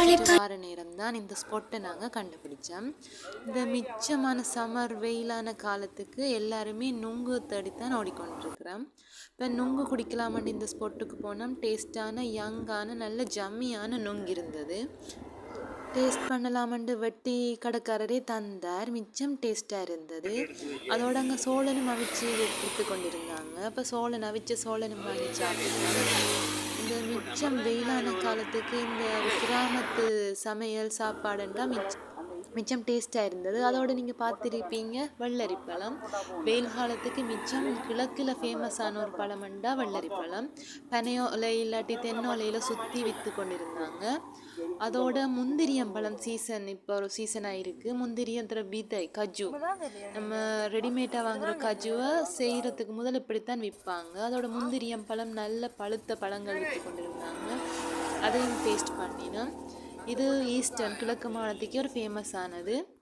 தான் இந்த ஸ்பாட்டை நாங்கள் கண்டுபிடிச்சோம். இந்த மிச்சமான சம்மர் வெயிலான காலத்துக்கு எல்லாருமே நுங்கு தேடித்தான் ஓடிக்கொண்டிருக்கிறோம். இப்போ நுங்கு குடிக்கலாமன்னு இந்த ஸ்பாட்டுக்கு போனோம். டேஸ்டான யங்கான நல்ல ஜம்மியான நுங்கு இருந்தது. டேஸ்ட் பண்ணலாமண்டு வெட்டி கடைக்காரரே தந்தார். மிச்சம் டேஸ்ட்டாக இருந்தது. அதோட அங்கே சோழனும் அவிச்சு விற்று கொண்டிருந்தாங்க. அப்போ சோழன் அவிச்ச சோழனும் வாங்கி மிச்சம் வெயிலான காலத்துக்கு இந்த கிராமத்து சமையல் சாப்பாடுன்றா மிச்சம் மிச்சம் டேஸ்ட்டாக இருந்தது. அதோடு நீங்கள் பார்த்துருப்பீங்க வெள்ளரி பழம் வெயில் காலத்துக்கு மிச்சம் கிழக்கில் ஃபேமஸான ஒரு பழம்ண்டா வெள்ளரி பழம் பனையோலை இல்லாட்டி தென்னோலையில் சுற்றி விற்று கொண்டிருந்தாங்க. அதோட முந்திரியம்பழம் சீசன் இப்போ ஒரு சீசனாக இருக்குது முந்திரியன்ற விதை கஜு. நம்ம ரெடிமேடாக வாங்குகிற கஜுவை செய்கிறதுக்கு முதல் இப்படித்தான் விற்பாங்க. அதோட முந்திரியம்பழம் நல்ல பழுத்த பழங்கள் விற்று கொண்டிருந்தாங்க. அதையும் டேஸ்ட் பண்ணினோம். இது ஈஸ்டர்ன் கிழக்கு மாநிலத்துக்கே ஒரு ஃபேமஸ் ஆனது.